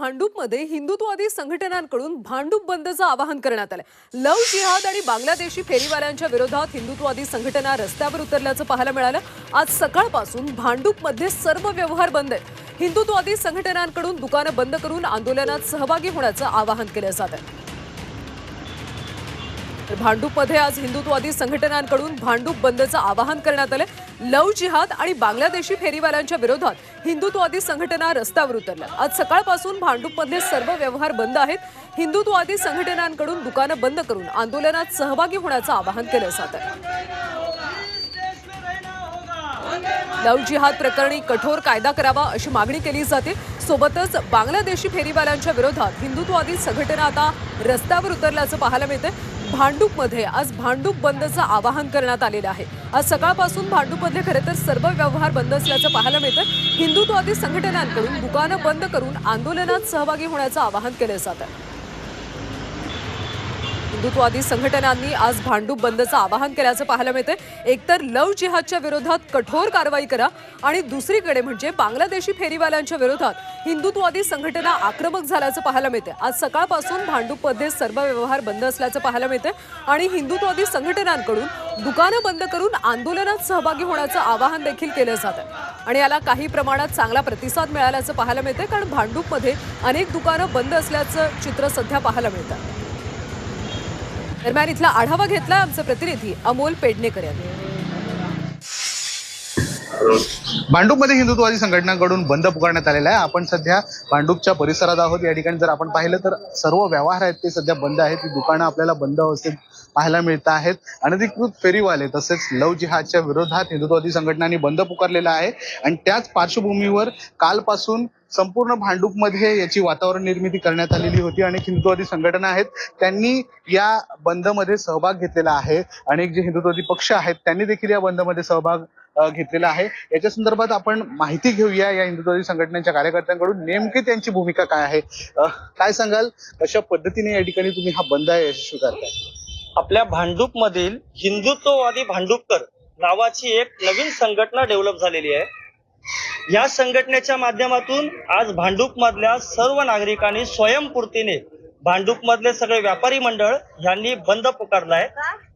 भांडूपमध्ये हिंदुत्ववादी संघटनांकडून भांडूप बंदचं आवाहन करण्यात आलं लव जिहाद आणि बांगलादेशी फेरीवाल्यांच्या विरोधात हिंदुत्ववादी संघटना रस्त्यावर उतरल्याचं पाहायला मिळालं. आज सकाळपासून भांडूपमध्ये सर्व व्यवहार बंद आहेत. हिंदुत्ववादी संघटनांकडून दुकानं बंद करून आंदोलनात सहभागी होण्याचं आवाहन केलं जात आहे. भांडूपमध्ये आज हिंदुत्ववादी संघटनांकडून भांडूप बंदचं आवाहन करण्यात आलं लव जिहाद आणि बांगलादेशी फेरीवाल्यांच्या विरोधात हिंदुत्ववादी संघटना रस्त्यावर उतरल्या. आज सकाळपासून भांडूपमधले सर्व व्यवहार बंद आहेत. हिंदुत्ववादी संघटनांकडून दुकानं बंद करून आंदोलनात सहभागी होण्याचं आवाहन केलं जात आहे. लव जिहाद प्रकरणी कठोर कायदा करावा अशी मागणी केली जाते. सोबतच बांगलादेशी फेरीवाल्यांच्या विरोधात हिंदुत्ववादी संघटना आता रस्त्यावर उतरल्याचं पाहायला मिळतं भांडूपमध्ये आज भांडूप बंदचं आवाहन करण्यात आलेलं आहे. आज सकाळपासून भांडूपमध्ये खरं तर सर्व व्यवहार बंद असल्याचं पाहायला मिळतं. हिंदुत्ववादी संघटनांकडून दुकानं बंद करून आंदोलनात सहभागी होण्याचं आवाहन केलं जातं. हिंदुत्ववादी संघटनांनी आज भांडूप बंदचं आवाहन केल्याचं पाहायला मिळतंय. एकतर लव जिहादच्या विरोधात कठोर कारवाई करा आणि दुसरीकडे म्हणजे बांगलादेशी फेरीवाल्यांच्या विरोधात हिंदुत्ववादी संघटना आक्रमक झाल्याचं पाहायला मिळते आज सकाळपासून भांडूपमध्ये सर्व व्यवहार बंद असल्याचं पाहायला मिळतंय आणि हिंदुत्ववादी संघटनांकडून दुकानं बंद करून आंदोलनात सहभागी होण्याचं आवाहन देखील केलं जात आहे. आणि याला काही प्रमाणात चांगला प्रतिसाद मिळाल्याचं पाहायला मिळतंय कारण भांडूपमध्ये अनेक दुकानं बंद असल्याचं चित्र सध्या पाहायला मिळतं दरम्यान इथला आढावा घेतला आमचं प्रतिनिधी अमोल पेडणेकर यांनी. भांडूपमध्ये हिंदुत्ववादी संघटनांकडून बंद पुकारण्यात आलेला आहे. आपण सध्या भांडूपच्या परिसरात आहोत. या ठिकाणी जर आपण पाहिलं तर सर्व व्यवहार आहेत ते सध्या बंद आहेत. ती दुकानं आपल्याला बंद असेल पाहायला मिळत आहेत. अनधिकृत फेरीवाले तसेच लव जिहादच्या विरोधात हिंदुत्ववादी संघटनांनी बंद पुकारलेला आहे. आणि त्याच पार्श्वभूमीवर कालपासून संपूर्ण भांडूपमध्ये याची वातावरण निर्मिती करण्यात आलेली होती. आणि हिंदुत्ववादी संघटना आहेत. त्यांनी या बंदमध्ये सहभाग घेतलेला आहे. अनेक जे हिंदुत्ववादी पक्ष आहेत त्यांनी देखील या बंदमध्ये सहभाग घेतलेला आहे. याच्या संदर्भात आपण माहिती घेऊया या हिंदुत्ववादी संघटनेच्या कार्यकर्त्यांकडून नेमकी त्यांची भूमिका काय आहे. काय सांगाल? कशा पद्धतीने या ठिकाणी तुम्ही हा बंद आहे यशस्वी करताय? आपल्या भांडूप मधील हिंदुत्ववादी भांडुपकर नावाची एक नवीन संघटना डेव्हलप झालेली आहे. या संघटनेच्या माध्यमातून आज भांडूप मधल्या सर्व नागरिकांनी स्वयंपूर्तीने भांडूप मधले सगळे व्यापारी मंडळ यांनी बंद पुकारलाय.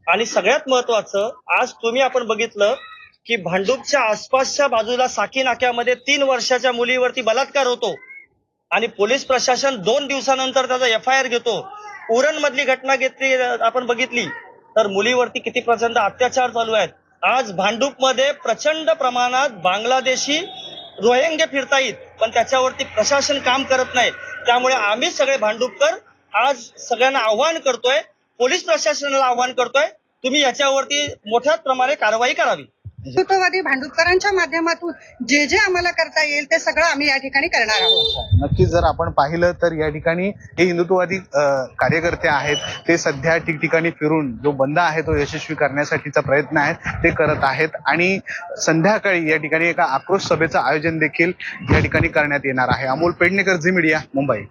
आणि सगळ्यात महत्वाचं आज तुम्ही आपण बघितलं की भांडूपच्या आसपासच्या बाजूला साकी नाक्यामध्ये तीन वर्षाच्या मुलीवरती बलात्कार होतो. आणि पोलीस प्रशासन दोन दिवसानंतर त्याचा एफ आय आर घेतो. उरण मधली घटना घेतली आपण बघितली तर मुलीवरती किती प्रचंड अत्याचार चालू आहेत. आज भांडूपमध्ये प्रचंड प्रमाणात बांगलादेशी रोहंगे फिरता येईल पण त्याच्यावरती प्रशासन काम करत नाही. त्यामुळे आम्ही सगळे भांडूपकर आज सगळ्यांना आव्हान करतोय पोलीस प्रशासनाला आव्हान करतोय तुम्ही याच्यावरती मोठ्या प्रमाणे कारवाई करावी. हिंदुत्ववादी भांडुपकरांच्या माध्यमातून जे जे आम्हाला करता येईल ते सगळं आम्ही या ठिकाणी करणार आहोत. नक्कीच जर आपण पाहिलं तर या ठिकाणी हे हिंदुत्ववादी अ, कार्यकर्ते आहेत ते सध्या ठिकठिकाणी फिरून जो बंद आहे तो यशस्वी करण्यासाठीचा प्रयत्न आहे ते करत आहेत आणि संध्याकाळी या ठिकाणी एका आक्रोश सभेचं आयोजन देखील या ठिकाणी करण्यात येणार आहे. Amol Pednekar Zee media Mumbai.